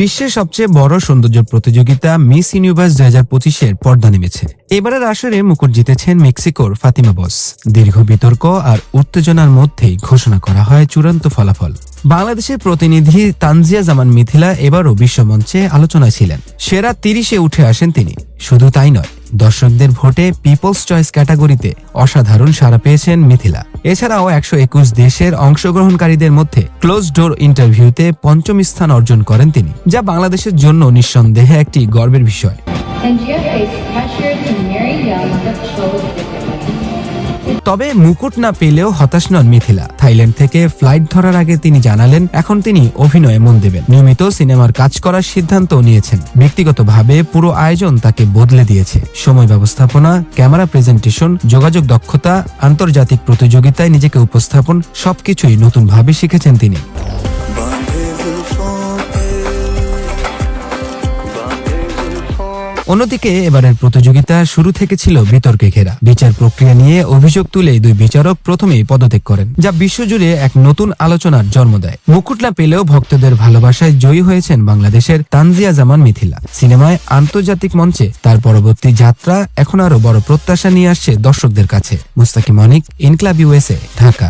বিশ্বের সবচেয়ে বড় সৌন্দর্য প্রতিযোগিতা মিস ইউনিভার্স দুই হাজার পঁচিশের পর্দা নেমেছে। এবারের আসরে মুকুট জিতেছেন মেক্সিকোর ফাতিমা বস। দীর্ঘ বিতর্ক আর উত্তেজনার মধ্যেই ঘোষণা করা হয় চূড়ান্ত ফলাফল। বাংলাদেশের প্রতিনিধি তানজিয়া জামান মিথিলা এবারও বিশ্বমঞ্চে আলোচনায় ছিলেন। সেরা তিরিশে উঠে আসেন তিনি। শুধু তাই নয়, দর্শকদের ভোটে পিপলস চয়েস ক্যাটাগরিতে অসাধারণ সাড়া পেয়েছেন মিথিলা। এছাড়াও একশো একুশ দেশের অংশগ্রহণকারীদের মধ্যে ক্লোজ ডোর ইন্টারভিউতে পঞ্চম স্থান অর্জন করেন তিনি, যা বাংলাদেশের জন্য নিঃসন্দেহে একটি গর্বের বিষয়। তবে মুকুট না পেলেও হতাশ নন মিথিলা। থাইল্যান্ড থেকে ফ্লাইট ধরার আগে তিনি জানালেন, এখন তিনি অভিনয়ে মন দেবেন। নিয়মিত সিনেমার কাজ করার সিদ্ধান্ত নিয়েছেন। ব্যক্তিগতভাবে পুরো আয়োজন তাকে বদলে দিয়েছে। সময় ব্যবস্থাপনা, ক্যামেরা প্রেজেন্টেশন, যোগাযোগ দক্ষতা, আন্তর্জাতিক প্রতিযোগিতায় নিজেকে উপস্থাপন, সবকিছুই নতুনভাবে শিখেছেন তিনি। অন্যদিকে, এবারের প্রতিযোগিতা শুরু থেকে ছিল বিতর্কে ঘেরা। বিচার প্রক্রিয়া নিয়ে অভিযোগ তুলে দুই বিচারক প্রথমেই পদত্যাগ করেন, যা বিশ্বজুড়ে এক নতুন আলোচনার জন্ম দেয়। মুকুট না পেলেও ভক্তদের ভালোবাসায় জয়ী হয়েছেন বাংলাদেশের তানজিয়া জামান মিথিলা। সিনেমায় আন্তর্জাতিক মঞ্চে তার পরবর্তী যাত্রা এখন আরও বড় প্রত্যাশা নিয়ে আসছে দর্শকদের কাছে। মুস্তাকিম অনিক ইনক্লাব ইউএসএ ঢাকা।